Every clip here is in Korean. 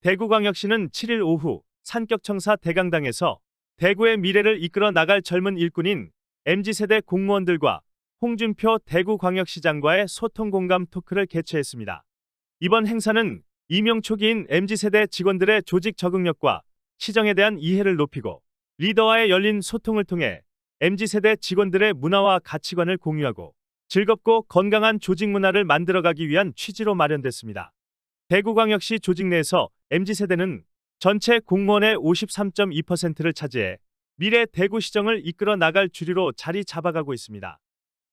대구광역시는 7일 오후 산격청사 대강당에서 대구의 미래를 이끌어 나갈 젊은 일꾼인 MZ세대 공무원들과 홍준표 대구광역시장과의 소통 공감 토크를 개최했습니다. 이번 행사는 임용 초기인 MZ세대 직원들의 조직 적응력과 시정에 대한 이해를 높이고 리더와의 열린 소통을 통해 MZ세대 직원들의 문화와 가치관을 공유하고 즐겁고 건강한 조직 문화를 만들어가기 위한 취지로 마련됐습니다. 대구광역시 조직 내에서 MZ세대는 전체 공무원의 53.2%를 차지해 미래 대구시정을 이끌어 나갈 주류로 자리 잡아가고 있습니다.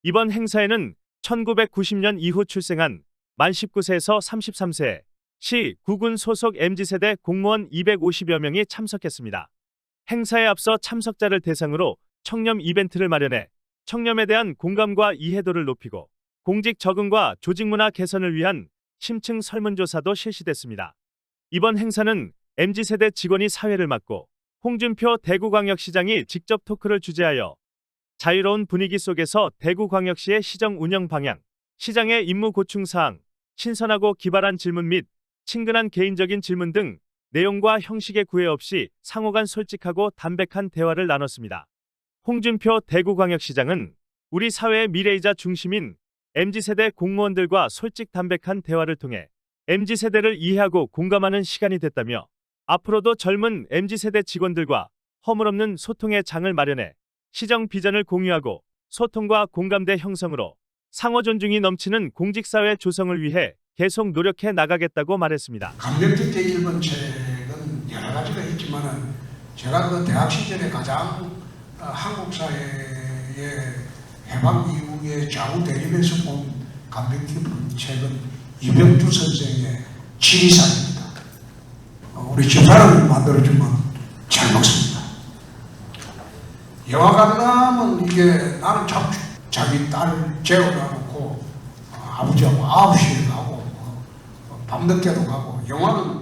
이번 행사에는 1990년 이후 출생한 만 19세에서 33세 시 구군 소속 MZ세대 공무원 250여 명이 참석했습니다. 행사에 앞서 참석자를 대상으로 청렴 이벤트를 마련해 청렴에 대한 공감과 이해도를 높이고 공직 적응과 조직 문화 개선을 위한 심층 설문조사도 실시됐습니다. 이번 행사는 MZ세대 직원이 사회를 맡고 홍준표 대구광역시장이 직접 토크를 주재하여 자유로운 분위기 속에서 대구광역시의 시정 운영 방향, 시장의 임무 고충 사항, 신선하고 기발한 질문 및 친근한 개인적인 질문 등 내용과 형식의 구애 없이 상호간 솔직하고 담백한 대화를 나눴습니다. 홍준표 대구광역시장은 우리 사회의 미래이자 중심인 MZ세대 공무원들과 솔직 담백한 대화를 통해 MZ세대를 이해하고 공감하는 시간이 됐다며 앞으로도 젊은 MZ세대 직원들과 허물없는 소통의 장을 마련해 시정 비전을 공유하고 소통과 공감대 형성으로 상호 존중이 넘치는 공직사회 조성을 위해 계속 노력해 나가겠다고 말했습니다. 감명적 제1번 책은 여러 가지가 있지만은 제가 그 대학 시절에 가장 어, 한국 사회의 해방 이후에 좌우 대립에서 본 깊은 책은 이병주 선생의 지리산입니다. 어, 우리 집사람을 만들어주면 잘 먹습니다. 영화관 가면 이게 나는 참 자기 딸 재워놔놓고 어, 아버지하고 9시에 가고 어, 밤늦게도 가고 영화는